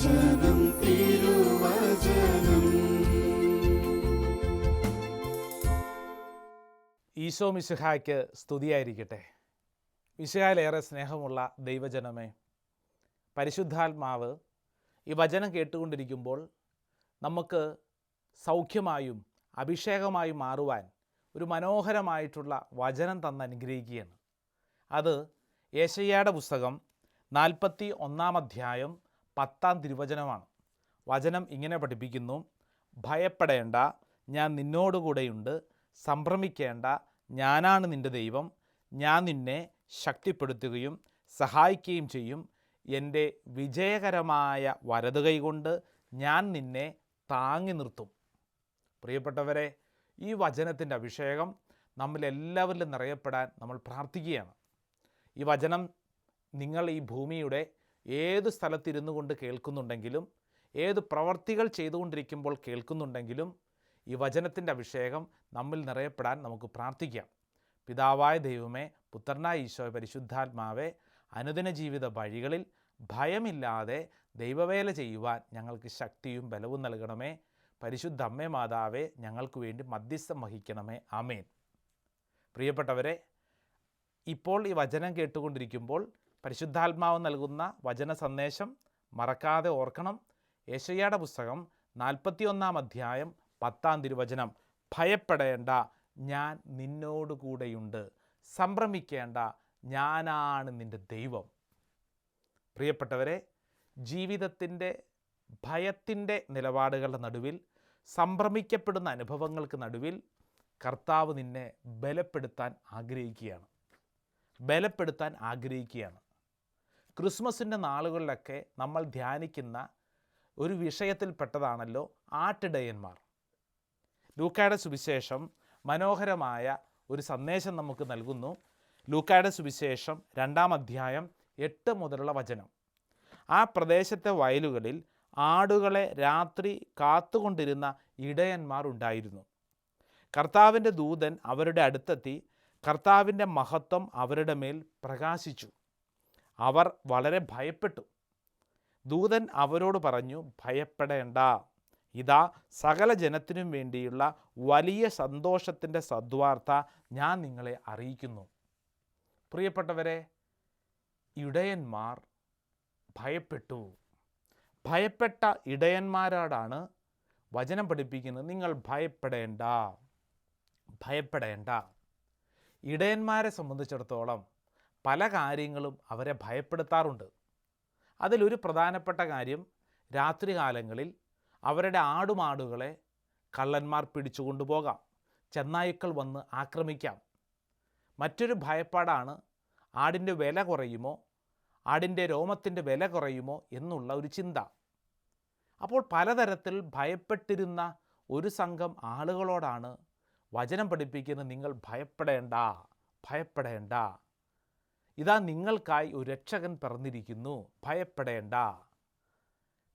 ഈശോ മിശിഹായ്ക്ക് സ്തുതിയായിരിക്കട്ടെ. മിശിഹായിലേറെ സ്നേഹമുള്ള ദൈവജനമേ പരിശുദ്ധാത്മാവ് ഈ വചനം കേട്ടുകൊണ്ടിരിക്കുമ്പോൾ നമുക്ക് സൗഖ്യമായും അഭിഷേകമായും മാറുവാൻ ഒരു മനോഹരമായിട്ടുള്ള വചനം തന്ന് അനുഗ്രഹിക്കുകയാണ്. അത് ഏശയ്യയുടെ പുസ്തകം നാൽപ്പത്തി ഒന്നാം അധ്യായം പത്താം തിരുവചനമാണ്. വചനം ഇങ്ങനെ പഠിപ്പിക്കുന്നു. ഭയപ്പെടേണ്ട ഞാൻ നിന്നോടുകൂടെയുണ്ട് സംഭ്രമിക്കേണ്ട ഞാനാണ് നിന്റെ ദൈവം. ഞാൻ നിന്നെ ശക്തിപ്പെടുത്തുകയും സഹായിക്കുകയും ചെയ്യും. എന്റെ വിജയകരമായ വലതുകൈ കൊണ്ട് ഞാൻ നിന്നെ താങ്ങി നിർത്തും. പ്രിയപ്പെട്ടവരെ ഈ വചനത്തിന്റെ അഭിഷേകം നമ്മളെല്ലാവരിലും നിറയപ്പെടാൻ നമ്മൾ പ്രാർത്ഥിക്കുകയാണ്. ഈ വചനം നിങ്ങൾ ഈ ഭൂമിയുടെ ഏത് സ്ഥലത്തിരുന്നു കൊണ്ട് കേൾക്കുന്നുണ്ടെങ്കിലും ഏത് പ്രവർത്തികൾ ചെയ്തുകൊണ്ടിരിക്കുമ്പോൾ കേൾക്കുന്നുണ്ടെങ്കിലും ഈ വചനത്തിന്റെ അഭിഷേകം നമ്മിൽ നിറയപ്പെടാൻ നമുക്ക് പ്രാർത്ഥിക്കാം. പിതാവായ ദൈവമേ പുത്രനായ ഈശോ പരിശുദ്ധാത്മാവെ അനുദിന ജീവിത വഴികളിൽ ഭയമില്ലാതെ ദൈവവേല ചെയ്യുവാൻ ഞങ്ങൾക്ക് ശക്തിയും ബലവും നൽകണമേ. പരിശുദ്ധ അമ്മേ മാതാവേ ഞങ്ങൾക്ക് വേണ്ടി മധ്യസ്ഥം വഹിക്കണമേ. ആമേൻ. പ്രിയപ്പെട്ടവരെ ഇപ്പോൾ ഈ വചനം കേട്ടുകൊണ്ടിരിക്കുമ്പോൾ പരിശുദ്ധാത്മാവ് നൽകുന്ന വചന സന്ദേശം മറക്കാതെ ഓർക്കണം. യേശയ്യയുടെ പുസ്തകം നാൽപ്പത്തിയൊന്നാം അധ്യായം പത്താം തിരുവചനം. ഭയപ്പെടേണ്ട ഞാൻ നിന്നോടുകൂടെയുണ്ട് സംഭ്രമിക്കേണ്ട ഞാനാണ് നിന്റെ ദൈവം. പ്രിയപ്പെട്ടവരെ ജീവിതത്തിന്റെ ഭയത്തിന്റെ നിലപാടുകളുടെ നടുവിൽ സംഭ്രമിക്കപ്പെടുന്ന അനുഭവങ്ങൾക്ക് നടുവിൽ കർത്താവ് നിന്നെ ബലപ്പെടുത്താൻ ആഗ്രഹിക്കുകയാണ്. ബലപ്പെടുത്താൻ ആഗ്രഹിക്കുകയാണ്. ക്രിസ്മസിന്റെ നാളുകളിലൊക്കെ നമ്മൾ ധ്യാനിക്കുന്ന ഒരു വിഷയത്തിൽപ്പെട്ടതാണല്ലോ ആട്ടിടയന്മാർ. ലൂക്കായുടെ സുവിശേഷം മനോഹരമായ ഒരു സന്ദേശം നമുക്ക് നൽകുന്നു. ലൂക്കായുടെ സുവിശേഷം രണ്ടാം അധ്യായം എട്ട് മുതലുള്ള വചനം. ആ പ്രദേശത്തെ വയലുകളിൽ ആടുകളെ രാത്രി കാത്തുകൊണ്ടിരുന്ന ഇടയന്മാർ ഉണ്ടായിരുന്നു. കർത്താവിന്റെ ദൂതൻ അവരുടെ അടുത്തെത്തി കർത്താവിന്റെ മഹത്വം അവരുടെ മേൽ പ്രകാശിച്ചു. അവർ വളരെ ഭയപ്പെട്ടു. ദൂതൻ അവരോട് പറഞ്ഞു ഭയപ്പെടേണ്ട. ഇതാ സകല ജനത്തിനും വേണ്ടിയുള്ള വലിയ സന്തോഷത്തിന്റെ സദ്വാർത്ത ഞാൻ നിങ്ങളെ അറിയിക്കുന്നു. പ്രിയപ്പെട്ടവരെ ഇടയന്മാർ ഭയപ്പെട്ടു. ഭയപ്പെട്ട ഇടയന്മാരോടാണ് വചനം പഠിപ്പിക്കുന്നത്. നിങ്ങൾ ഭയപ്പെടേണ്ട. ഭയപ്പെടേണ്ട. ഇടയന്മാരെ സംബന്ധിച്ചിടത്തോളം പല കാര്യങ്ങളും അവരെ ഭയപ്പെടുത്താറുണ്ട്. അതിലൊരു പ്രധാനപ്പെട്ട കാര്യം രാത്രികാലങ്ങളിൽ അവരുടെ ആടുമാടുകളെ കള്ളന്മാർ പിടിച്ചു കൊണ്ടുപോകാം. ചെന്നായ്ക്കൾ വന്ന് ആക്രമിക്കാം. മറ്റൊരു ഭയപ്പാടാണ് ആടിന്റെ വില കുറയുമോ? ആടിന്റെ രോമത്തിന്റെ വില കുറയുമോ എന്നുള്ള ഒരു ചിന്ത. അപ്പോൾ പലതരത്തിൽ ഭയപ്പെട്ടിരുന്ന ഒരു സംഘം ആളുകളോടാണ് വചനം പഠിപ്പിക്കുന്നത് നിങ്ങൾ ഭയപ്പെടേണ്ട ഭയപ്പെടേണ്ട. ഇതാ നിങ്ങൾക്കായി ഒരു രക്ഷകൻ പിറന്നിരിക്കുന്നു. ഭയപ്പെടേണ്ട.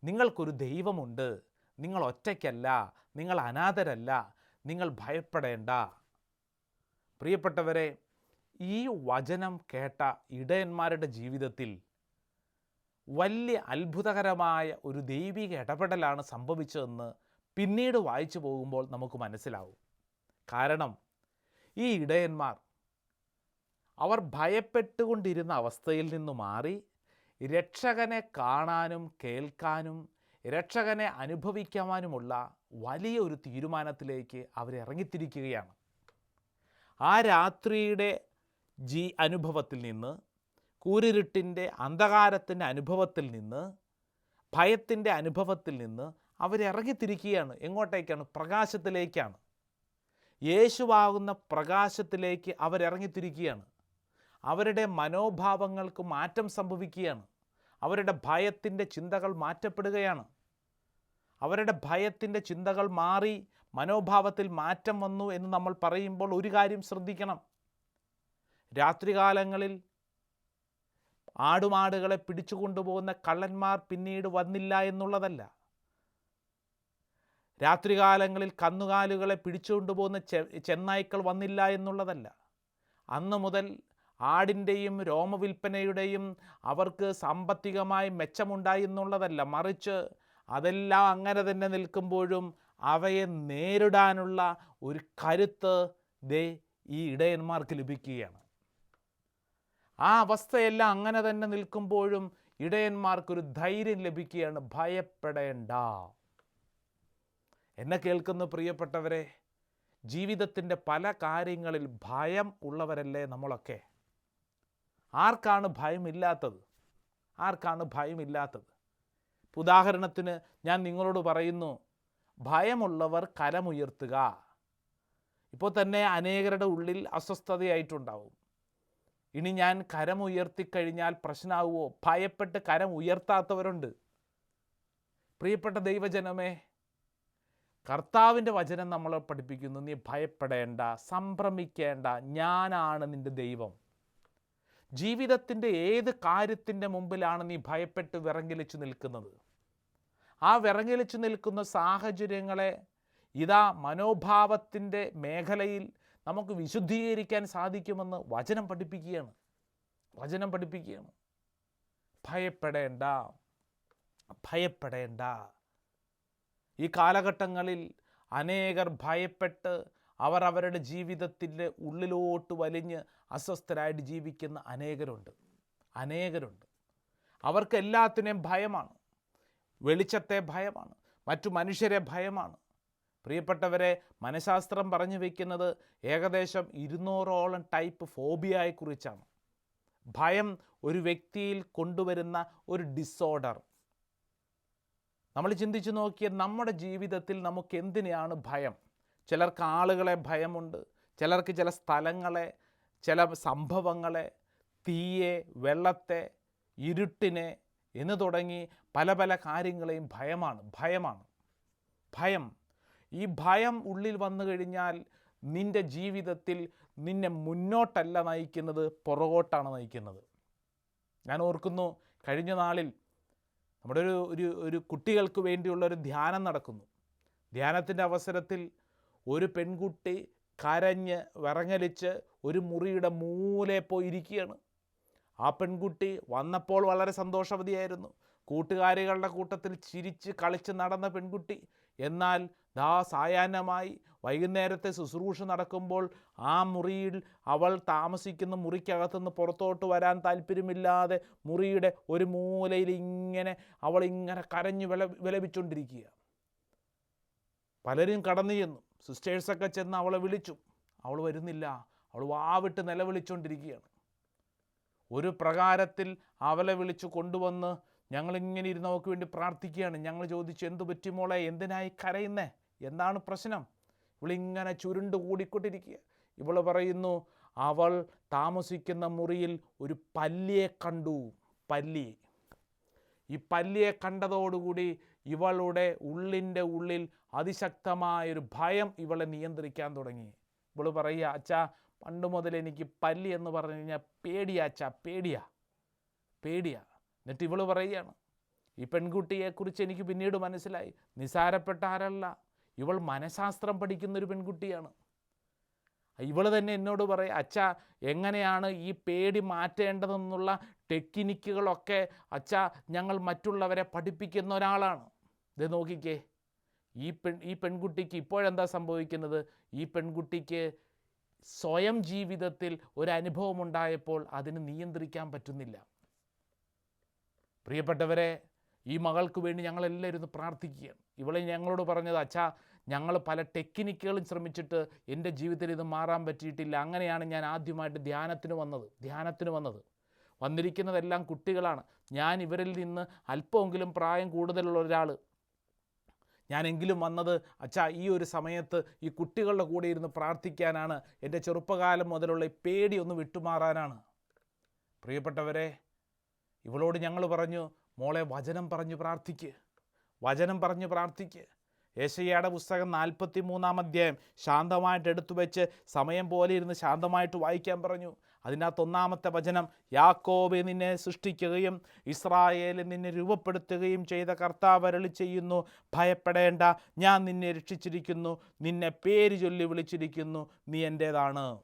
നിങ്ങൾക്കൊരു ദൈവമുണ്ട്. നിങ്ങൾ ഒറ്റയ്ക്കല്ല. നിങ്ങൾ അനാഥരല്ല. നിങ്ങൾ ഭയപ്പെടേണ്ട. പ്രിയപ്പെട്ടവരെ ഈ വചനം കേട്ട ഇടയന്മാരുടെ ജീവിതത്തിൽ വലിയ അത്ഭുതകരമായ ഒരു ദൈവിക ഇടപെടലാണ് സംഭവിച്ചതെന്ന് പിന്നീട് വായിച്ചു പോകുമ്പോൾ നമുക്ക് മനസ്സിലാവും. കാരണം ഈ ഇടയന്മാർ അവർ ഭയപ്പെട്ടുകൊണ്ടിരുന്ന അവസ്ഥയിൽ നിന്ന് മാറി. രക്ഷകനെ കാണാനും കേൾക്കാനും രക്ഷകനെ അനുഭവിക്കാനുമുള്ള വലിയ ഒരു തീരുമാനത്തിലേക്ക് അവരിറങ്ങിത്തിരിക്കുകയാണ് ആ രാത്രിയുടെ ജി അനുഭവത്തിൽ നിന്ന് കൂരിരുട്ടിന്റെ അന്ധകാരത്തിന്റെ അനുഭവത്തിൽ നിന്ന് ഭയത്തിന്റെ അനുഭവത്തിൽ നിന്ന് അവരിറങ്ങിത്തിരിക്കുകയാണ് എങ്ങോട്ടേക്കാണ്? പ്രകാശത്തിലേക്കാണ്. യേശുവാകുന്ന പ്രകാശത്തിലേക്ക് അവരിറങ്ങിത്തിരിക്കുകയാണ് അവരുടെ മനോഭാവങ്ങൾക്ക് മാറ്റം സംഭവിക്കുകയാണ്. അവരുടെ ഭയത്തിന്റെ ചിന്തകൾ മാറ്റപ്പെടുകയാണ്. അവരുടെ ഭയത്തിന്റെ ചിന്തകൾ മാറി മനോഭാവത്തിൽ മാറ്റം വന്നു എന്ന് നമ്മൾ പറയുമ്പോൾ ഒരു കാര്യം ശ്രദ്ധിക്കണം. രാത്രികാലങ്ങളിൽ ആടുമാടുകളെ പിടിച്ചു കൊണ്ടുപോകുന്ന കള്ളന്മാർ പിന്നീട് വന്നില്ല എന്നുള്ളതല്ല. രാത്രികാലങ്ങളിൽ കന്നുകാലുകളെ പിടിച്ചുകൊണ്ടുപോകുന്ന ചെന്നായ്ക്കൾ വന്നില്ല എന്നുള്ളതല്ല. അന്ന് മുതൽ ആടിന്റെയും രോമവിൽപ്പനയുടെയും അവർക്ക് സാമ്പത്തികമായി മെച്ചമുണ്ടായി എന്നുള്ളതല്ല മറിച്ച് അതെല്ലാം അങ്ങനെ തന്നെ നിൽക്കുമ്പോഴും അവയെ നേരിടാനുള്ള ഒരു കരുത്ത് ദേ ഈ ഇടയന്മാർക്ക് ലഭിക്കുകയാണ്. ആ അവസ്ഥയെല്ലാം അങ്ങനെ തന്നെ നിൽക്കുമ്പോഴും ഇടയന്മാർക്കൊരു ധൈര്യം ലഭിക്കുകയാണ്. ഭയപ്പെടേണ്ട. എന്നെ കേൾക്കുന്ന പ്രിയപ്പെട്ടവരെ ജീവിതത്തിന്റെ പല കാര്യങ്ങളിൽ ഭയം ഉള്ളവരല്ലേ നമ്മളൊക്കെ? ആർക്കാണ് ഭയമില്ലാത്തത്? ആർക്കാണ് ഭയമില്ലാത്തത്? ഉദാഹരണത്തിന് ഞാൻ നിങ്ങളോട് പറയുന്നു ഭയമുള്ളവർ കരമുയർത്തുക. ഇപ്പോൾ തന്നെ അനേകരുടെ ഉള്ളിൽ അസ്വസ്ഥതയായിട്ടുണ്ടാവും. ഇനി ഞാൻ കരമുയർത്തിക്കഴിഞ്ഞാൽ പ്രശ്നമാവുമോ ഭയപ്പെട്ട് കരം ഉയർത്താത്തവരുണ്ട് പ്രിയപ്പെട്ട ദൈവജനമേ കർത്താവിന്റെ വചനം നമ്മളെ പഠിപ്പിക്കുന്നു. നീ ഭയപ്പെടേണ്ട സംഭ്രമിക്കേണ്ട. ഞാനാണ് നിന്റെ ദൈവം. ജീവിതത്തിന്റെ ഏത് കാര്യത്തിന്റെ മുമ്പിലാണ് നീ ഭയപ്പെട്ട് വിറങ്ങലിച്ചു നിൽക്കുന്നത്? ആ വിറങ്ങലിച്ചു നിൽക്കുന്ന സാഹചര്യങ്ങളെ ഇതാ മനോഭാവത്തിന്റെ മേഖലയിൽ നമുക്ക് വിശുദ്ധീകരിക്കാൻ സാധിക്കുമെന്ന് വചനം പഠിപ്പിക്കുകയാണ്. വചനം പഠിപ്പിക്കുകയാണ്. ഭയപ്പെടേണ്ട ഭയപ്പെടേണ്ട. ഈ കാലഘട്ടങ്ങളിൽ അനേകർ ഭയപ്പെട്ട് അവർ അവരുടെ ജീവിതത്തിന്റെ ഉള്ളിലോട്ട് വലിഞ്ഞ് അസ്വസ്ഥരായിട്ട് ജീവിക്കുന്ന അനേകരുണ്ട്. അനേകരുണ്ട്. അവർക്ക് എല്ലാത്തിനെയും ഭയമാണ്. വെളിച്ചത്തെ ഭയമാണ്. മറ്റു മനുഷ്യരെ ഭയമാണ്. പ്രിയപ്പെട്ടവരെ മനഃശാസ്ത്രം പറഞ്ഞു വയ്ക്കുന്നത് ഏകദേശം ഇരുന്നൂറോളം ടൈപ്പ് ഫോബിയയെക്കുറിച്ചാണ്. ഭയം ഒരു വ്യക്തിയിൽ കൊണ്ടുവരുന്ന ഒരു ഡിസോർഡർ നമ്മൾ ചിന്തിച്ചു നോക്കിയ നമ്മുടെ ജീവിതത്തിൽ നമുക്ക് എന്തിനെയാണ് ഭയം? ചിലർക്ക് ആളുകളെ ഭയമുണ്ട് ചിലർക്ക് ചില സ്ഥലങ്ങളെ ചില സംഭവങ്ങളെ തീയെ വെള്ളത്തെ ഇരുട്ടിനെ എന്ന് തുടങ്ങി പല പല കാര്യങ്ങളെയും ഭയമാണ് ഭയമാണ്. ഭയം. ഈ ഭയം ഉള്ളിൽ വന്നു കഴിഞ്ഞാൽ നിന്റെ ജീവിതത്തിൽ നിന്നെ മുന്നോട്ടല്ല നയിക്കുന്നത് പുറകോട്ടാണ് നയിക്കുന്നത്. ഞാൻ ഓർക്കുന്നു കഴിഞ്ഞ നാളിൽ നമ്മുടെ ഒരു ഒരു ഒരു കുട്ടികൾക്ക് വേണ്ടിയുള്ള ഒരു ധ്യാനം നടക്കുന്നു. ധ്യാനത്തിന്റെ അവസരത്തിൽ ഒരു പെൺകുട്ടി കരഞ്ഞ് വിറങ്ങലിച്ച് ഒരു മുറിയുടെ മൂലെ പോയി ഇരിക്കുകയാണ് ആ പെൺകുട്ടി വന്നപ്പോൾ വളരെ സന്തോഷവതിയായിരുന്നു. കൂട്ടുകാരികളുടെ കൂട്ടത്തിൽ ചിരിച്ച് കളിച്ച് നടന്ന പെൺകുട്ടി. എന്നാൽ ദാ സായാഹ്നമായി വൈകുന്നേരത്തെ ശുശ്രൂഷ നടക്കുമ്പോൾ ആ മുറിയിൽ അവൾ താമസിക്കുന്ന മുറിക്കകത്തുനിന്ന് പുറത്തോട്ട് വരാൻ താല്പര്യമില്ലാതെ മുറിയുടെ ഒരു മൂലയിൽ ഇങ്ങനെ അവൾ ഇങ്ങനെ കരഞ്ഞു വില പലരും കടന്നു ചെന്നു. സിസ്റ്റേഴ്സൊക്കെ ചെന്ന് അവളെ വിളിച്ചു. അവൾ വരുന്നില്ല. അവൾ വാവിട്ട് നിലവിളിച്ചുകൊണ്ടിരിക്കുകയാണ് ഒരു പ്രകാരത്തിൽ അവളെ വിളിച്ചു കൊണ്ടുവന്ന് ഞങ്ങളിങ്ങനെ ഇരുന്ന് അവൾക്ക് വേണ്ടി പ്രാർത്ഥിക്കുകയാണ്. ഞങ്ങൾ ചോദിച്ചു എന്തു പറ്റി മോളെ? എന്തിനായി കരയുന്നേ? എന്താണ് പ്രശ്നം? ഇവളിങ്ങനെ ചുരുണ്ട് കൂടിക്കൊണ്ടിരിക്കുക. ഇവൾ പറയുന്നു അവൾ താമസിക്കുന്ന മുറിയിൽ ഒരു പല്ലിയെ കണ്ടു. പല്ലി. ഈ പല്ലിയെ കണ്ടതോടുകൂടി ഇവളുടെ ഉള്ളിന്റെ ഉള്ളിൽ അതിശക്തമായൊരു ഭയം ഇവളെ നിയന്ത്രിക്കാൻ തുടങ്ങി. ഇവൾ പറയുക അച്ഛാ പണ്ട് മുതൽ എനിക്ക് പല്ലി എന്ന് പറഞ്ഞു കഴിഞ്ഞാൽ പേടിയാ അച്ഛാ പേടിയാ പേടിയാ. എന്നിട്ട് ഇവൾ പറയുകയാണ് ഈ പെൺകുട്ടിയെക്കുറിച്ച് എനിക്ക് പിന്നീട് മനസ്സിലായി. നിസാരപ്പെട്ട ആരല്ല. ഇവൾ മനഃശാസ്ത്രം പഠിക്കുന്ന ഒരു പെൺകുട്ടിയാണ്. ഇവൾ തന്നെ എന്നോട് പറയും അച്ഛ എങ്ങനെയാണ് ഈ പേടി മാറ്റേണ്ടതെന്നുള്ള ടെക്നിക്കുകളൊക്കെ അച്ഛ ഞങ്ങൾ മറ്റുള്ളവരെ പഠിപ്പിക്കുന്ന ഒരാളാണ്. ഇത് നോക്കിക്കേ. ഈ പെൺ ഈ പെൺകുട്ടിക്ക് ഇപ്പോഴെന്താ സംഭവിക്കുന്നത്? ഈ പെൺകുട്ടിക്ക് സ്വയം ജീവിതത്തിൽ ഒരു അനുഭവം ഉണ്ടായപ്പോൾ അതിന് നിയന്ത്രിക്കാൻ പറ്റുന്നില്ല. പ്രിയപ്പെട്ടവരെ ഈ മകൾക്ക് വേണ്ടി ഞങ്ങളെല്ലാവരും ഇരുന്ന് പ്രാർത്ഥിക്കുകയാണ്. ഇവളെ ഞങ്ങളോട് പറഞ്ഞത് അച്ഛാ ഞങ്ങൾ പല ടെക്നിക്കുകളും ശ്രമിച്ചിട്ട് എന്റെ ജീവിതത്തിൽ ഇത് മാറാൻ പറ്റിയിട്ടില്ല. അങ്ങനെയാണ് ഞാൻ ആദ്യമായിട്ട് ധ്യാനത്തിന് വന്നത് ധ്യാനത്തിന് വന്നത്. വന്നിരിക്കുന്നതെല്ലാം കുട്ടികളാണ്. ഞാൻ ഇവരിൽ നിന്ന് അല്പമെങ്കിലും പ്രായം കൂടുതലുള്ള ഒരാൾ ഞാനെങ്കിലും വന്നത് അച്ഛാ ഈ ഒരു സമയത്ത് ഈ കുട്ടികളുടെ കൂടെ ഇരുന്ന് പ്രാർത്ഥിക്കാനാണ്. എന്റെ ചെറുപ്പകാലം മുതലുള്ള ഈ പേടി ഒന്ന് വിട്ടുമാറാനാണ്. പ്രിയപ്പെട്ടവരെ ഇവളോട് ഞങ്ങൾ പറഞ്ഞു മോളെ വചനം പറഞ്ഞു പ്രാർത്ഥിക്ക്. വചനം പറഞ്ഞു പ്രാർത്ഥിക്ക്. ഏശയ്യയുടെ പുസ്തകം നാൽപ്പത്തി മൂന്നാം അധ്യായം ശാന്തമായിട്ട് എടുത്തു വെച്ച് സമയം പോലെ ഇരുന്ന് ശാന്തമായിട്ട് വായിക്കാൻ പറഞ്ഞു. അതിനകത്ത് ഒന്നാമത്തെ വചനം യാക്കോബെ നിന്നെ സൃഷ്ടിക്കുകയും ഇസ്രായേൽ നിന്നെ രൂപപ്പെടുത്തുകയും ചെയ്ത കർത്താവ് അരളി ചെയ്യുന്നു. ഭയപ്പെടേണ്ട ഞാൻ നിന്നെ രക്ഷിച്ചിരിക്കുന്നു. നിന്നെ പേര് ചൊല്ലി വിളിച്ചിരിക്കുന്നു. നീ എന്റേതാണ്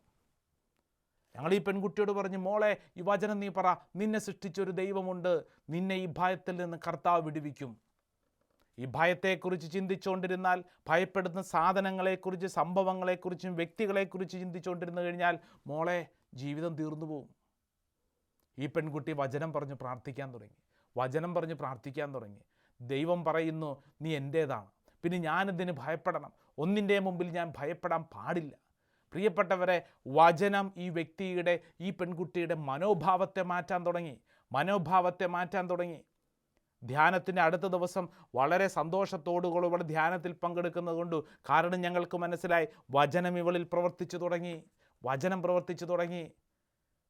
ഞങ്ങൾ ഈ പെൺകുട്ടിയോട് പറഞ്ഞു മോളെ ഈ വചനം നീ പറ. നിന്നെ സൃഷ്ടിച്ചൊരു ദൈവമുണ്ട്. നിന്നെ ഈ ഭയത്തിൽ നിന്ന് കർത്താവ് വിടുവിക്കും. ഈ ഭയത്തെക്കുറിച്ച് ചിന്തിച്ചുകൊണ്ടിരുന്നാൽ ഭയപ്പെടുന്ന സാധനങ്ങളെക്കുറിച്ച് സംഭവങ്ങളെക്കുറിച്ചും വ്യക്തികളെക്കുറിച്ച് ചിന്തിച്ചുകൊണ്ടിരുന്നു കഴിഞ്ഞാൽ മോളെ ജീവിതം തീർന്നു പോവും. ഈ പെൺകുട്ടി വചനം പറഞ്ഞ് പ്രാർത്ഥിക്കാൻ തുടങ്ങി. വചനം പറഞ്ഞ് പ്രാർത്ഥിക്കാൻ തുടങ്ങി. ദൈവം പറയുന്നു നീ എന്റേതാണ് പിന്നെ ഞാനിതിന് ഭയപ്പെടണം. ഒന്നിന്റെ മുമ്പിൽ ഞാൻ ഭയപ്പെടാൻ പാടില്ല. പ്രിയപ്പെട്ടവരെ വചനം ഈ വ്യക്തിയുടെ ഈ പെൺകുട്ടിയുടെ മനോഭാവത്തെ മാറ്റാൻ തുടങ്ങി. മനോഭാവത്തെ മാറ്റാൻ തുടങ്ങി. ധ്യാനത്തിന്റെ അടുത്ത ദിവസം വളരെ സന്തോഷത്തോടുകൂടി ധ്യാനത്തിൽ പങ്കെടുക്കുന്നത് കൊണ്ട്. കാരണം ഞങ്ങൾക്ക് മനസ്സിലായി വചനം ഇവളിൽ പ്രവർത്തിച്ചു തുടങ്ങി. വചനം പ്രവർത്തിച്ചു തുടങ്ങി.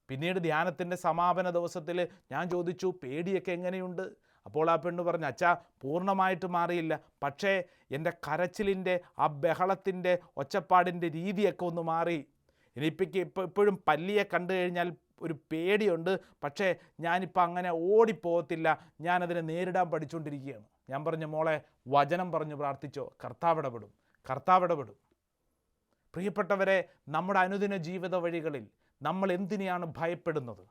പിന്നീട് ധ്യാനത്തിന്റെ സമാപന ദിവസത്തിൽ ഞാൻ ചോദിച്ചു പേടിയൊക്കെ എങ്ങനെയുണ്ട്? അപ്പോൾ ആ പെണ്ണ് പറഞ്ഞു അച്ഛാ പൂർണമായിട്ട് മാറിയില്ല. പക്ഷേ എന്റെ കരച്ചിലിന്റെ ആ ബഹളത്തിന്റെ ഒച്ചപ്പാടിന്റെ രീതിയൊക്കെ ഒന്ന് മാറി. ഇനിയിപ്പോൾ ഇപ്പോൾ ഇപ്പോഴും പല്ലിയെ കണ്ടു കഴിഞ്ഞാൽ ഒരു പേടിയുണ്ട്. പക്ഷേ ഞാനിപ്പോൾ അങ്ങനെ ഓടിപ്പോകത്തില്ല. ഞാനതിനെ നേരിടാൻ പഠിച്ചുകൊണ്ടിരിക്കുകയാണ് ഞാൻ പറഞ്ഞ മോളെ വചനം പറഞ്ഞു പ്രാർത്ഥിച്ചോ. കർത്താവ് ഇടപെടും. കർത്താവ് ഇടപെടും. പ്രിയപ്പെട്ടവരെ നമ്മുടെ അനുദിന ജീവിത വഴികളിൽ നമ്മൾ എന്തിനെയാണ് ഭയപ്പെടുന്നത്?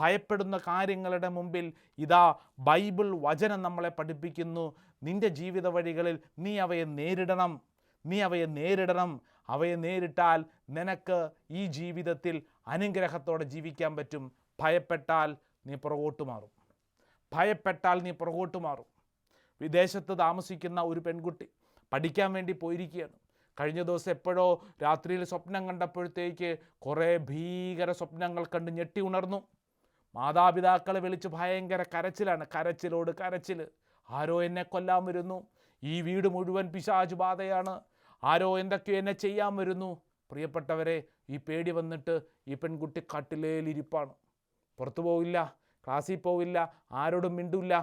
ഭയപ്പെടുന്ന കാര്യങ്ങളുടെ മുമ്പിൽ ഇതാ ബൈബിൾ വചനം നമ്മളെ പഠിപ്പിക്കുന്നു. നിന്റെ ജീവിത വഴികളിൽ നീ അവയെ നേരിടണം. നീ അവയെ നേരിടണം. അവയെ നേരിട്ടാൽ നിനക്ക് ഈ ജീവിതത്തിൽ അനുഗ്രഹത്തോടെ ജീവിക്കാൻ പറ്റും. ഭയപ്പെട്ടാൽ നീ പുറകോട്ട് മാറും. ഭയപ്പെട്ടാൽ നീ പുറകോട്ട് മാറും. വിദേശത്ത് താമസിക്കുന്ന ഒരു പെൺകുട്ടി പഠിക്കാൻ വേണ്ടി പോയിരിക്കുകയാണ്. കഴിഞ്ഞ ദിവസം എപ്പോഴോ രാത്രിയിൽ സ്വപ്നം കണ്ടപ്പോഴത്തേക്ക് കുറേ ഭീകര സ്വപ്നങ്ങൾ കണ്ട് ഞെട്ടി ഉണർന്നു. മാതാപിതാക്കളെ വിളിച്ച് ഭയങ്കര കരച്ചിലാണ്. കരച്ചിലോട് കരച്ചിൽ ആരോ എന്നെ കൊല്ലാൻ വരുന്നു. ഈ വീട് മുഴുവൻ പിശാച് ബാധയാണ് ആരോ എന്തൊക്കെയോ എന്നെ ചെയ്യാൻ വരുന്നു. പ്രിയപ്പെട്ടവരെ ഈ പേടി വന്നിട്ട് ഈ പെൺകുട്ടി കട്ടിലേലിരിപ്പാണ്. പുറത്തു പോവില്ല ക്ലാസ്സിൽ പോവില്ല ആരോടും മിണ്ടില്ല.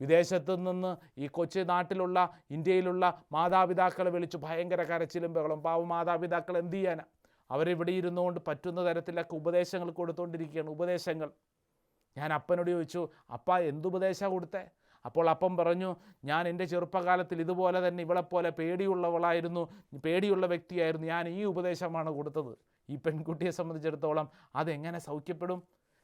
വിദേശത്ത് നിന്ന് ഈ കൊച്ചു നാട്ടിലുള്ള ഇന്ത്യയിലുള്ള മാതാപിതാക്കളെ വിളിച്ച് ഭയങ്കര കരച്ചിലും ബഹളം പാവ മാതാപിതാക്കൾ എന്ത് ചെയ്യാനാ? അവരിവിടെ ഇരുന്നുകൊണ്ട് പറ്റുന്ന തരത്തിലൊക്കെ ഉപദേശങ്ങൾ കൊടുത്തുകൊണ്ടിരിക്കുകയാണ് ഉപദേശങ്ങൾ. ഞാൻ അപ്പനോട് ചോദിച്ചു അപ്പ എന്തുപദേശമാണ് കൊടുത്തേ? അപ്പോൾ അപ്പം പറഞ്ഞു ഞാൻ എന്റെ ചെറുപ്പകാലത്തിൽ ഇതുപോലെ തന്നെ ഇവളെപ്പോലെ പേടിയുള്ളവളായിരുന്നു പേടിയുള്ള വ്യക്തിയായിരുന്നു. ഞാൻ ഈ ഉപദേശമാണ് കൊടുത്തത്. ഈ പെൺകുട്ടിയെ സംബന്ധിച്ചിടത്തോളം അതെങ്ങനെ സൗഖ്യപ്പെടും?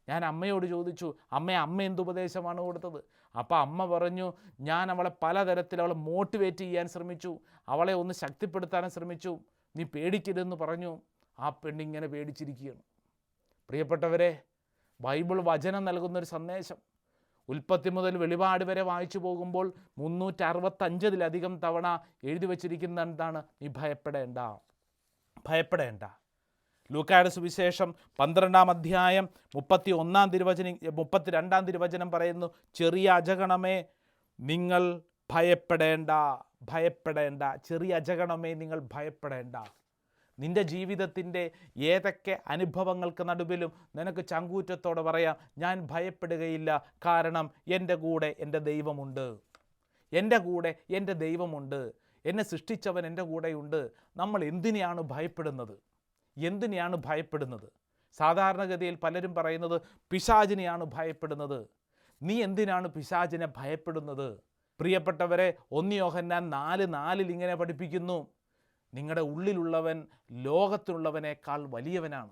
ഞാൻ അമ്മയോട് ചോദിച്ചു അമ്മ അമ്മ എന്ത് ഉപദേശമാണ് കൊടുത്തത്? അപ്പോൾ അമ്മ പറഞ്ഞു ഞാൻ അവളെ പലതരത്തിൽ അവളെ മോട്ടിവേറ്റ് ചെയ്യാൻ ശ്രമിച്ചു അവളെ ഒന്ന് ശക്തിപ്പെടുത്താനും ശ്രമിച്ചു. നീ പേടിക്കരുതെന്ന് പറഞ്ഞു. ആ പെണ്ണിങ്ങനെ പേടിച്ചിരിക്കുകയാണ്. പ്രിയപ്പെട്ടവരെ ബൈബിൾ വചനം നൽകുന്നൊരു സന്ദേശം. ഉൽപ്പത്തി മുതൽ വെളിപാട് വരെ വായിച്ചു പോകുമ്പോൾ മുന്നൂറ്റി അറുപത്തഞ്ചതിലധികം തവണ എഴുതി വച്ചിരിക്കുന്ന എന്താണ് നീ ഭയപ്പെടേണ്ട. ഭയപ്പെടേണ്ട. ലൂക്കായുടെ സുവിശേഷം പന്ത്രണ്ടാം അധ്യായം മുപ്പത്തി ഒന്നാം തിരുവചനം മുപ്പത്തി രണ്ടാം തിരുവചനം പറയുന്നു ചെറിയ അജഗണമേ നിങ്ങൾ ഭയപ്പെടേണ്ട ഭയപ്പെടേണ്ട. ചെറിയ അജഗണമേ നിങ്ങൾ ഭയപ്പെടേണ്ട. നിന്റെ ജീവിതത്തിന്റെ ഏതൊക്കെ അനുഭവങ്ങൾക്ക് നടുവിലും നിനക്ക് ചങ്കൂറ്റത്തോടെ പറയാം ഞാൻ ഭയപ്പെടുകയില്ല. കാരണം എന്റെ കൂടെ എന്റെ ദൈവമുണ്ട്. എന്റെ കൂടെ എന്റെ ദൈവമുണ്ട്. എന്നെ സൃഷ്ടിച്ചവൻ എന്റെ കൂടെയുണ്ട്. നമ്മൾ എന്തിനെയാണ് ഭയപ്പെടുന്നത്? എന്തിനെയാണ് ഭയപ്പെടുന്നത്? സാധാരണഗതിയിൽ പലരും പറയുന്നത് പിശാചിനെയാണ് ഭയപ്പെടുന്നത്. നീ എന്തിനാണ് പിശാചിനെ ഭയപ്പെടുന്നത്? പ്രിയപ്പെട്ടവരെ ഒന്നിയോഹന്നാൻ നാല് നാലിൽ ഇങ്ങനെ പഠിപ്പിക്കുന്നു. നിങ്ങളുടെ ഉള്ളിലുള്ളവൻ ലോകത്തിനുള്ളവനേക്കാൾ വലിയവനാണ്.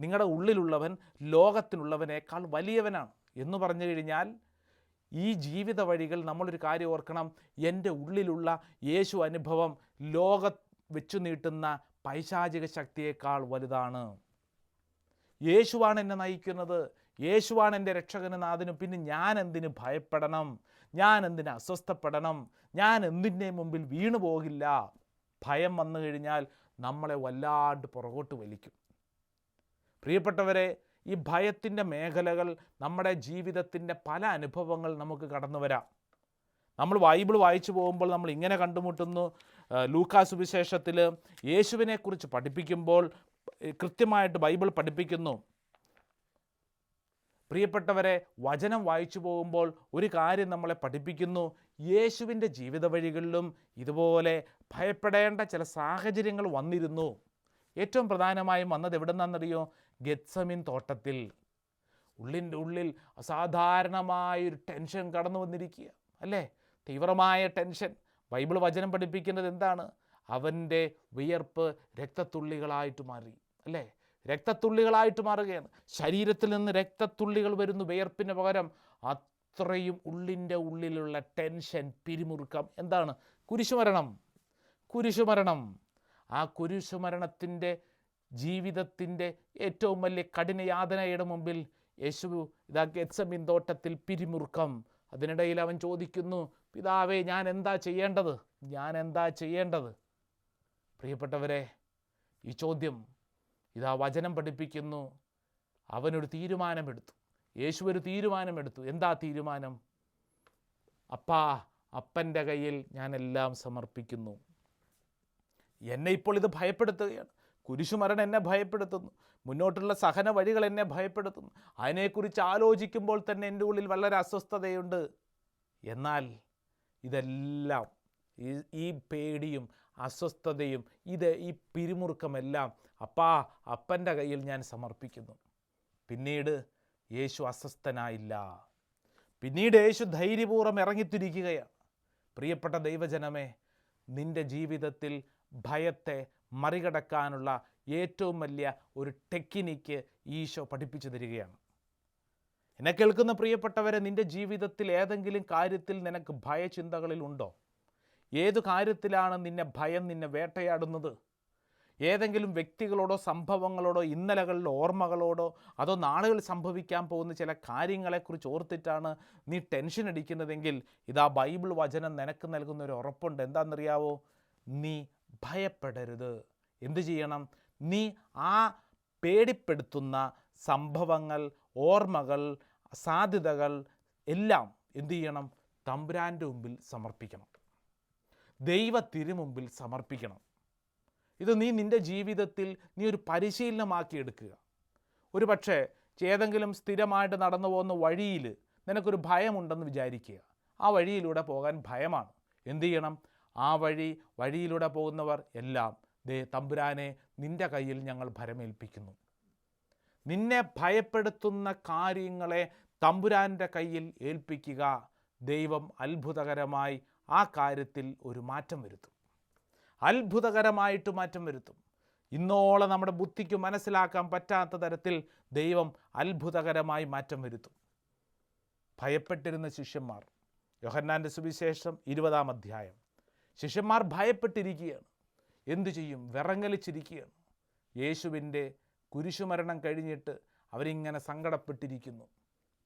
നിങ്ങളുടെ ഉള്ളിലുള്ളവൻ ലോകത്തിനുള്ളവനേക്കാൾ വലിയവനാണ് എന്ന് പറഞ്ഞു കഴിഞ്ഞാൽ ഈ ജീവിത വഴികൾ നമ്മളൊരു കാര്യം ഓർക്കണം. എന്റെ ഉള്ളിലുള്ള യേശു അനുഭവം ലോക വെച്ചു നീട്ടുന്ന പൈശാചിക ശക്തിയേക്കാൾ വലുതാണ്. യേശുവാണ് എന്നെ നയിക്കുന്നത്. യേശുവാണ് എന്റെ രക്ഷകനും നാഥനും. പിന്നെ ഞാൻ എന്തിന് ഭയപ്പെടണം? ഞാൻ എന്തിന് അസ്വസ്ഥപ്പെടണം? ഞാൻ എന്തിന്റെ മുമ്പിൽ വീണു പോകില്ല ഭയം വന്നു കഴിഞ്ഞാൽ നമ്മളെ വല്ലാണ്ട് പുറകോട്ട് വലിക്കും. പ്രിയപ്പെട്ടവരെ ഈ ഭയത്തിന്റെ മേഖലകൾ നമ്മുടെ ജീവിതത്തിന്റെ പല അനുഭവങ്ങൾ നമുക്ക് കടന്നു വരാം. നമ്മൾ ബൈബിൾ വായിച്ചു പോകുമ്പോൾ നമ്മൾ ഇങ്ങനെ കണ്ടുമുട്ടുന്നു. ലൂക്കാ സുവിശേഷത്തിൽ യേശുവിനെക്കുറിച്ച് പഠിപ്പിക്കുമ്പോൾ കൃത്യമായിട്ട് ബൈബിൾ പഠിപ്പിക്കുന്നു. പ്രിയപ്പെട്ടവരെ വചനം വായിച്ചു പോകുമ്പോൾ ഒരു കാര്യം നമ്മളെ പഠിപ്പിക്കുന്നു. യേശുവിന്റെ ജീവിത വഴികളിലും ഇതുപോലെ ഭയപ്പെടേണ്ട ചില സാഹചര്യങ്ങൾ വന്നിരുന്നു. ഏറ്റവും പ്രധാനമായും വന്നത് എവിടെ നിന്നാണെന്നറിയോ ഗെത്സമിൻ തോട്ടത്തിൽ. ഉള്ളിന്റെ ഉള്ളിൽ അസാധാരണമായൊരു ടെൻഷൻ കടന്നു വന്നിരിക്കുക അല്ലേ? തീവ്രമായ ടെൻഷൻ. ബൈബിൾ വചനം പഠിപ്പിക്കുന്നത് എന്താണ്? അവന്റെ വിയർപ്പ് രക്തത്തുള്ളികളായിട്ട് മാറി അല്ലേ? രക്തത്തുള്ളികളായിട്ട് മാറുകയാണ്. ശരീരത്തിൽ നിന്ന് രക്തത്തുള്ളികൾ വരുന്നു വിയർപ്പിന് പകരം. അത്രയും ഉള്ളിന്റെ ഉള്ളിലുള്ള ടെൻഷൻ പിരിമുറുക്കം. എന്താണ്? കുരിശുമരണം. കുരിശുമരണം. ആ കുരിശുമരണത്തിന്റെ ജീവിതത്തിന്റെ ഏറ്റവും വലിയ കഠിനയാതനയുടെ മുമ്പിൽ യേശു ഇതാ ഗെത്സമിൻ തോട്ടത്തിൽ പിരിമുറുക്കം. അതിനിടയിൽ അവൻ ചോദിക്കുന്നു പിതാവേ ഞാൻ എന്താ ചെയ്യേണ്ടത്? ഞാൻ എന്താ ചെയ്യേണ്ടത്? പ്രിയപ്പെട്ടവരെ ഈ ചോദ്യം ഇതാ വചനം പഠിപ്പിക്കുന്നു. അവനൊരു തീരുമാനമെടുത്തു. യേശു ഒരു തീരുമാനമെടുത്തു. എന്താ തീരുമാനം? അപ്പാ അപ്പന്റെ കയ്യിൽ ഞാനെല്ലാം സമർപ്പിക്കുന്നു. എന്നെ ഇപ്പോൾ ഇത് ഭയപ്പെടുത്തുകയാണ്. കുരിശുമരണം എന്നെ ഭയപ്പെടുത്തുന്നു. മുന്നോട്ടുള്ള സഹന വഴികൾ എന്നെ ഭയപ്പെടുത്തുന്നു. അതിനെക്കുറിച്ച് ആലോചിക്കുമ്പോൾ തന്നെ എന്റെ ഉള്ളിൽ വളരെ അസ്വസ്ഥതയുണ്ട്. എന്നാൽ ഇതെല്ലാം ഈ ഈ പേടിയും അസ്വസ്ഥതയും ഇത് ഈ പിരിമുറുക്കമെല്ലാം അപ്പാ അപ്പന്റെ കയ്യിൽ ഞാൻ സമർപ്പിക്കുന്നു. പിന്നീട് യേശു അസ്വസ്ഥനായില്ല. പിന്നീട് യേശു ധൈര്യപൂർവം ഇറങ്ങിത്തിരിക്കുകയാണ്. പ്രിയപ്പെട്ട ദൈവജനമേ നിന്റെ ജീവിതത്തിൽ ഭയത്തെ മറികടക്കാനുള്ള ഏറ്റവും വലിയ ഒരു ടെക്നിക്ക് ഈശോ പഠിപ്പിച്ചു തരികയാണ്. എന്നെ കേൾക്കുന്ന പ്രിയപ്പെട്ടവരെ നിന്റെ ജീവിതത്തിൽ ഏതെങ്കിലും കാര്യത്തിൽ നിനക്ക് ഭയചിന്തകളിൽ ഉണ്ടോ ഏതു കാര്യത്തിലാണ് നിന്നെ ഭയം നിന്നെ വേട്ടയാടുന്നത്? ഏതെങ്കിലും വ്യക്തികളോടോ സംഭവങ്ങളോടോ ഇന്നലകളിലോ ഓർമ്മകളോടോ അതോ നാളുകൾ സംഭവിക്കാൻ പോകുന്ന ചില കാര്യങ്ങളെക്കുറിച്ച് ഓർത്തിട്ടാണ് നീ ടെൻഷൻ അടിക്കുന്നതെങ്കിൽ ഇതാ ബൈബിൾ വചനം നിനക്ക് നൽകുന്ന ഒരു ഉറപ്പുണ്ട്. എന്താണെന്നറിയാവോ? നീ ഭയപ്പെടരുത്. എന്തു ചെയ്യണം? നീ ആ പേടിപ്പെടുത്തുന്ന സംഭവങ്ങൾ ഓർമ്മകൾ സാധ്യതകൾ എല്ലാം എന്തു ചെയ്യണം? തമ്പുരാന്റെ മുമ്പിൽ സമർപ്പിക്കണം. ദൈവ തിരുമുമ്പിൽ സമർപ്പിക്കണം. ഇത് നീ നിന്റെ ജീവിതത്തിൽ നീ ഒരു പരിശീലനമാക്കി എടുക്കുക ഒരു പക്ഷേ ഏതെങ്കിലും സ്ഥിരമായിട്ട് നടന്നു പോകുന്ന വഴിയിൽ നിനക്കൊരു ഭയമുണ്ടെന്ന് വിചാരിക്കുക. ആ വഴിയിലൂടെ പോകാൻ ഭയമാണ്. എന്തു ചെയ്യണം? ആ വഴി വഴിയിലൂടെ പോകുന്നവർ എല്ലാം ദേ തമ്പുരാനെ നിന്റെ കയ്യിൽ ഞങ്ങൾ ഭരമേൽപ്പിക്കുന്നു. നിന്നെ ഭയപ്പെടുത്തുന്ന കാര്യങ്ങളെ തമ്പുരാന്റെ കയ്യിൽ ഏൽപ്പിക്കുക ദൈവം അത്ഭുതകരമായി ആ കാര്യത്തിൽ ഒരു മാറ്റം വരുത്തും. അത്ഭുതകരമായിട്ട് മാറ്റം വരുത്തും. ഇന്നോളം നമ്മുടെ ബുദ്ധിക്ക് മനസ്സിലാക്കാൻ പറ്റാത്ത തരത്തിൽ ദൈവം അത്ഭുതകരമായി മാറ്റം വരുത്തും. ഭയപ്പെട്ടിരുന്ന ശിഷ്യന്മാർ യോഹന്നാന്റെ സുവിശേഷം ഇരുപതാം അധ്യായം. ശിഷ്യന്മാർ ഭയപ്പെട്ടിരിക്കുകയാണ്. എന്തു ചെയ്യും? വിറങ്ങലിച്ചിരിക്കുകയാണ്. യേശുവിന്റെ കുരിശുമരണം കഴിഞ്ഞിട്ട് അവരിങ്ങനെ സങ്കടപ്പെട്ടിരിക്കുന്നു.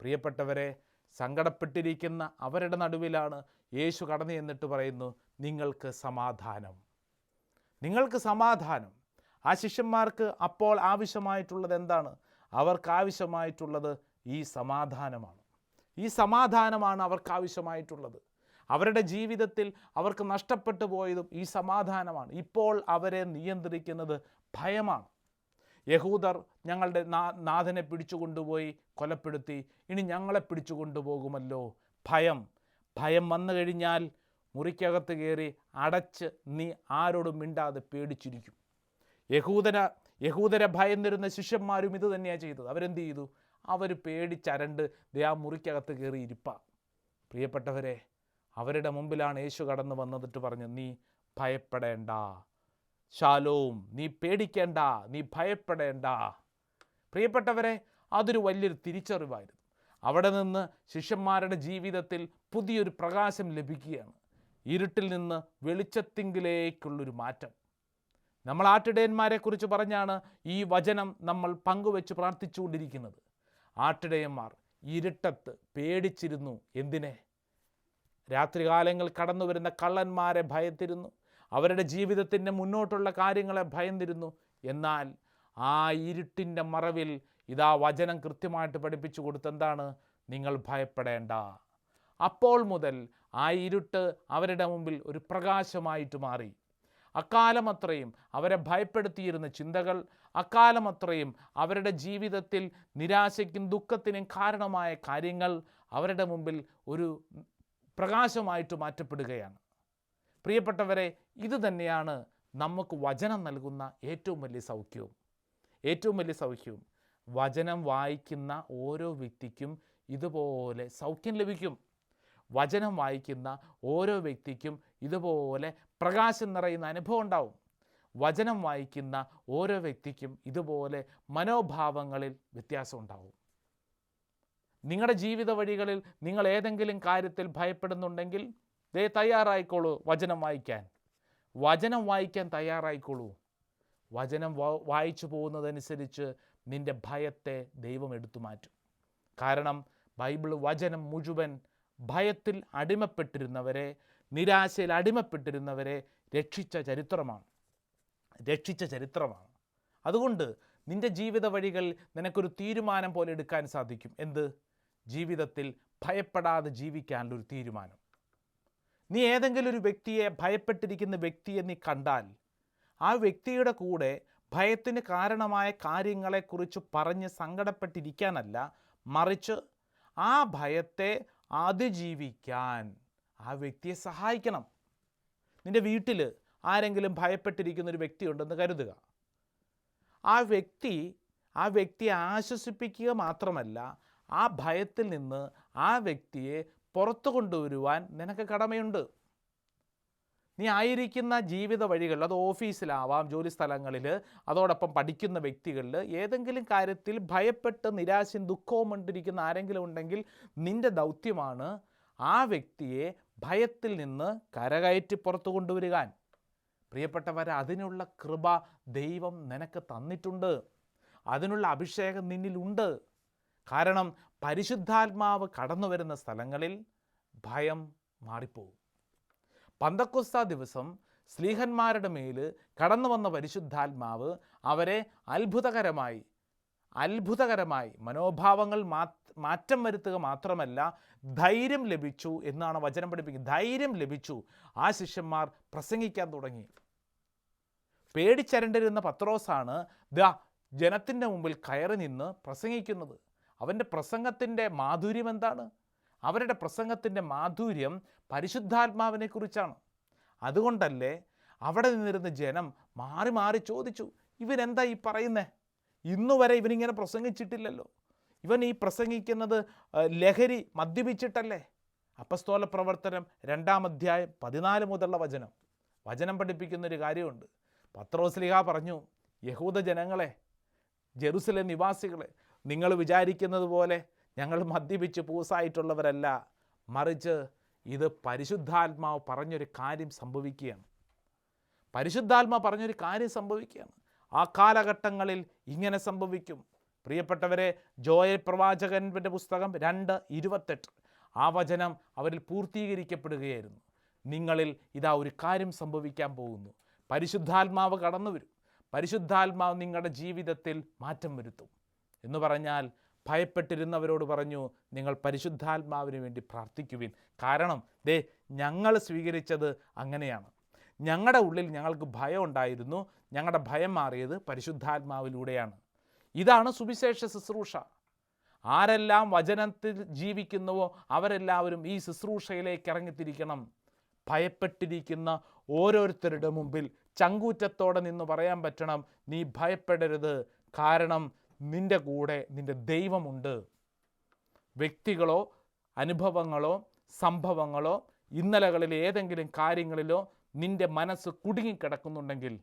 പ്രിയപ്പെട്ടവരെ സങ്കടപ്പെട്ടിരിക്കുന്ന അവരുടെ നടുവിലാണ് യേശു കടന്നു എന്നിട്ട് പറയുന്നു നിങ്ങൾക്ക് സമാധാനം. നിങ്ങൾക്ക് സമാധാനം. ആ ശിഷ്യന്മാർക്ക് അപ്പോൾ ആവശ്യമായിട്ടുള്ളത് എന്താണ്? അവർക്ക് ആവശ്യമായിട്ടുള്ളത് ഈ സമാധാനമാണ്. ഈ സമാധാനമാണ് അവർക്ക് ആവശ്യമായിട്ടുള്ളത്. അവരുടെ ജീവിതത്തിൽ അവർക്ക് നഷ്ടപ്പെട്ടു പോയതും ഈ സമാധാനമാണ്. ഇപ്പോൾ അവരെ നിയന്ത്രിക്കുന്നത് ഭയമാണ്. യഹൂദർ ഞങ്ങളുടെ നാഥനെ പിടിച്ചുകൊണ്ടുപോയി കൊലപ്പെടുത്തി. ഇനി ഞങ്ങളെ പിടിച്ചു കൊണ്ടുപോകുമല്ലോ ഭയം. ഭയം വന്നു കഴിഞ്ഞാൽ മുറിക്കകത്ത് കയറി അടച്ച് നീ ആരോടും മിണ്ടാതെ പേടിച്ചിരിക്കും. യഹൂദന യഹൂദരെ ഭയന്നിരുന്ന ശിഷ്യന്മാരും ഇത് തന്നെയാണ് ചെയ്തത്. അവരെന്ത് ചെയ്തു? അവർ പേടിച്ചരണ്ട് ദേ ആ മുറിക്കകത്ത് കയറി ഇരിപ്പ. പ്രിയപ്പെട്ടവരെ അവരുടെ മുമ്പിലാണ് യേശു കടന്നു വന്നിട്ട് പറഞ്ഞു നീ ഭയപ്പെടേണ്ട. ശാലോം നീ പേടിക്കേണ്ട നീ ഭയപ്പെടേണ്ട. പ്രിയപ്പെട്ടവരെ അതൊരു വലിയൊരു തിരിച്ചറിവായിരുന്നു. അവിടെ നിന്ന് ശിഷ്യന്മാരുടെ ജീവിതത്തിൽ പുതിയൊരു പ്രകാശം ലഭിക്കുകയാണ്. ഇരുട്ടിൽ നിന്ന് വെളിച്ചത്തിങ്കിലേക്കുള്ളൊരു മാറ്റം. നമ്മൾ ആട്ടിടയന്മാരെക്കുറിച്ച് പറഞ്ഞാണ് ഈ വചനം നമ്മൾ പങ്കുവെച്ച് പ്രാർത്ഥിച്ചുകൊണ്ടിരിക്കുന്നത്. ആട്ടിടയന്മാർ ഇരുട്ടത്ത് പേടിച്ചിരുന്നു എന്തിനെ? രാത്രികാലങ്ങൾ കടന്നു വരുന്ന കള്ളന്മാരെ ഭയത്തിരുന്നു. അവരുടെ ജീവിതത്തിന്റെ മുന്നോട്ടുള്ള കാര്യങ്ങളെ ഭയന്നിരുന്നു. എന്നാൽ ആ ഇരുട്ടിന്റെ മറവിൽ ഇതാ വചനം കൃത്യമായിട്ട് പഠിപ്പിച്ചു കൊടുത്തെന്താണ്? നിങ്ങൾ ഭയപ്പെടേണ്ട. അപ്പോൾ മുതൽ ആ ഇരുട്ട് അവരുടെ മുമ്പിൽ ഒരു പ്രകാശമായിട്ട് മാറി. അക്കാലമത്രയും അവരെ ഭയപ്പെടുത്തിയിരുന്ന ചിന്തകൾ അക്കാലമത്രയും അവരുടെ ജീവിതത്തിൽ നിരാശയ്ക്കും ദുഃഖത്തിനും കാരണമായ കാര്യങ്ങൾ അവരുടെ മുമ്പിൽ ഒരു പ്രകാശമായിട്ട് മാറ്റപ്പെടുകയാണ്. പ്രിയപ്പെട്ടവരെ ഇത് തന്നെയാണ് നമുക്ക് വചനം നൽകുന്ന ഏറ്റവും വലിയ സൗഖ്യവും. ഏറ്റവും വലിയ സൗഖ്യവും. വചനം വായിക്കുന്ന ഓരോ വ്യക്തിക്കും ഇതുപോലെ സൗഖ്യം ലഭിക്കും. വചനം വായിക്കുന്ന ഓരോ വ്യക്തിക്കും ഇതുപോലെ പ്രകാശം നിറയുന്ന അനുഭവം ഉണ്ടാവും. വചനം വായിക്കുന്ന ഓരോ വ്യക്തിക്കും ഇതുപോലെ മനോഭാവങ്ങളിൽ വ്യത്യാസം ഉണ്ടാവും. നിങ്ങളുടെ ജീവിത വഴികളിൽ നിങ്ങൾ ഏതെങ്കിലും കാര്യത്തിൽ ഭയപ്പെടുന്നുണ്ടെങ്കിൽ ദേ തയ്യാറായിക്കോളൂ വചനം വായിക്കാൻ. വചനം വായിക്കാൻ തയ്യാറായിക്കോളൂ. വചനം വായിച്ചു പോകുന്നതനുസരിച്ച് നിന്റെ ഭയത്തെ ദൈവം എടുത്തു മാറ്റും. കാരണം ബൈബിൾ വചനം മുഴുവൻ ഭയത്തിൽ അടിമപ്പെട്ടിരുന്നവരെ നിരാശയിൽ അടിമപ്പെട്ടിരുന്നവരെ രക്ഷിച്ച ചരിത്രമാണ്. രക്ഷിച്ച ചരിത്രമാണ്. അതുകൊണ്ട് നിന്റെ ജീവിത വഴികൾ നിനക്കൊരു തീരുമാനം പോലെ എടുക്കാൻ സാധിക്കും. എന്ത്? ജീവിതത്തിൽ ഭയപ്പെടാതെ ജീവിക്കാനുള്ളൊരു തീരുമാനം. നീ ഏതെങ്കിലും ഒരു വ്യക്തിയെ ഭയപ്പെട്ടിരിക്കുന്ന വ്യക്തിയെ നീ കണ്ടാൽ ആ വ്യക്തിയുടെ കൂടെ ഭയത്തിന് കാരണമായ കാര്യങ്ങളെക്കുറിച്ച് പറഞ്ഞ് സങ്കടപ്പെട്ടിരിക്കാനല്ല മറിച്ച് ആ ഭയത്തെ അതിജീവിക്കാൻ ആ വ്യക്തിയെ സഹായിക്കണം. നിന്റെ വീട്ടിൽ ആരെങ്കിലും ഭയപ്പെട്ടിരിക്കുന്ന ഒരു വ്യക്തി ഉണ്ടെന്ന് കരുതുക. ആ വ്യക്തി ആ വ്യക്തിയെ ആശ്വസിപ്പിക്കുക മാത്രമല്ല ആ ഭയത്തിൽ നിന്ന് ആ വ്യക്തിയെ പുറത്തു കൊണ്ടുവരുവാൻ നിനക്ക് കടമയുണ്ട്. നീ ആയിരിക്കുന്ന ജീവിത വഴികളിൽ അത് ഓഫീസിലാവാം ജോലി സ്ഥലങ്ങളിൽ അതോടൊപ്പം പഠിക്കുന്ന വ്യക്തികളിൽ ഏതെങ്കിലും കാര്യത്തിൽ ഭയപ്പെട്ട് നിരാശയും ദുഃഖവും കൊണ്ടിരിക്കുന്ന ആരെങ്കിലും ഉണ്ടെങ്കിൽ നിന്റെ ദൗത്യമാണ് ആ വ്യക്തിയെ ഭയത്തിൽ നിന്ന് കരകയറ്റി പുറത്തു കൊണ്ടുവരുവാൻ. പ്രിയപ്പെട്ടവരെ അതിനുള്ള കൃപ ദൈവം നിനക്ക് തന്നിട്ടുണ്ട്. അതിനുള്ള അഭിഷേകം നിന്നിലുണ്ട്. കാരണം പരിശുദ്ധാത്മാവ് കടന്നു വരുന്ന സ്ഥലങ്ങളിൽ ഭയം മാറിപ്പോകും പന്തക്കുസ്ത ദിവസം സ്ലീഹന്മാരുടെ മേൽ കടന്നു വന്ന പരിശുദ്ധാത്മാവ് അവരെ അത്ഭുതകരമായി അത്ഭുതകരമായി മനോഭാവങ്ങൾ മാറ്റം വരുത്തുക മാത്രമല്ല ധൈര്യം ലഭിച്ചു എന്നാണ് വചനം പഠിപ്പിക്കുന്നത്. ധൈര്യം ലഭിച്ചു. ആ ശിഷ്യന്മാർ പ്രസംഗിക്കാൻ തുടങ്ങി. പേടിച്ചരണ്ടിരുന്ന പത്രോസാണ് ദാ ജനത്തിന്റെ മുമ്പിൽ കയറി നിന്ന് പ്രസംഗിക്കുന്നത്. അവന്റെ പ്രസംഗത്തിന്റെ മാധുര്യം എന്താണ്? അവരുടെ പ്രസംഗത്തിന്റെ മാധുര്യം പരിശുദ്ധാത്മാവിനെക്കുറിച്ചാണ്. അതുകൊണ്ടല്ലേ അവിടെ നിന്നിരുന്ന ജനം മാറി മാറി ചോദിച്ചു ഇവനെന്താ ഈ പറയുന്നത് ഇന്നു വരെ ഇവനിങ്ങനെ പ്രസംഗിച്ചിട്ടില്ലല്ലോ. ഇവൻ ഈ പ്രസംഗിക്കുന്നത് ലഹരി മദ്യപിച്ചിട്ടല്ലേ? അപ്പസ്തോല പ്രവർത്തനം രണ്ടാം അധ്യായം പതിനാല് മുതലുള്ള വചനം. വചനം പഠിപ്പിക്കുന്നൊരു കാര്യമുണ്ട്. പത്രോസ്ലിഹ പറഞ്ഞു യഹൂദ ജനങ്ങളെ ജെറുസലേം നിവാസികളെ നിങ്ങൾ വിചാരിക്കുന്നത് പോലെ ഞങ്ങൾ മദ്യപിച്ച് പൂസായിട്ടുള്ളവരല്ല. മറിച്ച് ഇത് പരിശുദ്ധാത്മാവ് പറഞ്ഞൊരു കാര്യം സംഭവിക്കുകയാണ്. പരിശുദ്ധാത്മാവ് പറഞ്ഞൊരു കാര്യം സംഭവിക്കുകയാണ്. ആ കാലഘട്ടങ്ങളിൽ ഇങ്ങനെ സംഭവിക്കും. പ്രിയപ്പെട്ടവരെ ജോയൽ പ്രവാചകന്റെ പുസ്തകം രണ്ട് ഇരുപത്തെട്ട്. ആ വചനം അവരിൽ പൂർത്തീകരിക്കപ്പെടുകയായിരുന്നു. നിങ്ങളിൽ ഇതാ ഒരു കാര്യം സംഭവിക്കാൻ പോകുന്നു. പരിശുദ്ധാത്മാവ് കടന്നു വരും പരിശുദ്ധാത്മാവ് നിങ്ങളുടെ ജീവിതത്തിൽ മാറ്റം വരുത്തും. എന്ന് പറഞ്ഞാൽ ഭയപ്പെട്ടിരുന്നവരോട് പറഞ്ഞു നിങ്ങൾ പരിശുദ്ധാത്മാവിന് വേണ്ടി പ്രാർത്ഥിക്കുവിൻ. കാരണം ദേ ഞങ്ങൾ സ്വീകരിച്ചത് അങ്ങനെയാണ്. ഞങ്ങളുടെ ഉള്ളിൽ ഞങ്ങൾക്ക് ഭയം ഉണ്ടായിരുന്നു ഞങ്ങളുടെ ഭയം മാറിയത് പരിശുദ്ധാത്മാവിലൂടെയാണ്. ഇതാണ് സുവിശേഷ ശുശ്രൂഷ. ആരെല്ലാം വചനത്തിൽ ജീവിക്കുന്നുവോ അവരെല്ലാവരും ഈ ശുശ്രൂഷയിലേക്ക് ഇറങ്ങിത്തിരിക്കണം. ഭയപ്പെട്ടിരിക്കുന്ന ഓരോരുത്തരുടെ മുമ്പിൽ ചങ്കൂറ്റത്തോടെ നിന്ന് പറയാൻ പറ്റണം നീ ഭയപ്പെടരുത്. കാരണം നിന്റെ കൂടെ നിന്റെ ദൈവമുണ്ട്. വ്യക്തികളോ അനുഭവങ്ങളോ സംഭവങ്ങളോ ഇന്നലകളിൽ ഏതെങ്കിലും കാര്യങ്ങളിലോ നിന്റെ മനസ്സ് കുടുങ്ങിക്കിടക്കുന്നുണ്ടെങ്കിൽ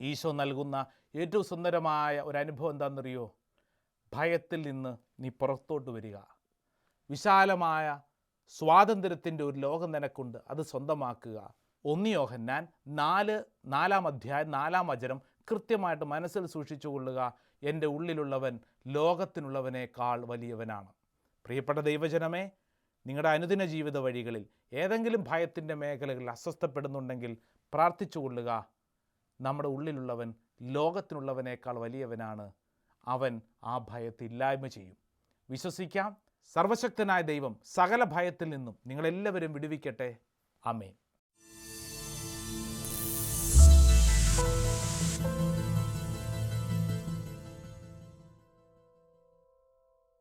ഈശോ നൽകുന്ന ഏറ്റവും സുന്ദരമായ ഒരു അനുഭവം എന്താണെന്നറിയോ? ഭയത്തിൽ നിന്ന് നീ പുറത്തോട്ട് വരിക. വിശാലമായ സ്വാതന്ത്ര്യത്തിന്റെ ഒരു ലോകം നിനക്കുണ്ട്. അത് സ്വന്തമാക്കുക. ഒന്നിയോഹൻ യോഹന്നാൻ നാല് നാലാം അധ്യായം നാലാം വചനം കൃത്യമായിട്ട് മനസ്സിൽ സൂക്ഷിച്ചു കൊള്ളുക. എന്റെ ഉള്ളിലുള്ളവൻ ലോകത്തിനുള്ളവനേക്കാൾ വലിയവനാണ്. പ്രിയപ്പെട്ട ദൈവജനമേ നിങ്ങളുടെ അനുദിന ജീവിത വഴികളിൽ ഏതെങ്കിലും ഭയത്തിന്റെ മേഖലകളിൽ അസ്വസ്ഥപ്പെടുന്നുണ്ടെങ്കിൽ പ്രാർത്ഥിച്ചു കൊള്ളുക. നമ്മുടെ ഉള്ളിലുള്ളവൻ ലോകത്തിനുള്ളവനേക്കാൾ വലിയവനാണ്. അവൻ ആ ഭയത്തെ ഇല്ലായ്മ ചെയ്യും. വിശ്വസിക്കാം. സർവശക്തനായ ദൈവം സകല ഭയത്തിൽ നിന്നും നിങ്ങളെല്ലാവരും വിടുവിക്കട്ടെ. അമേൻ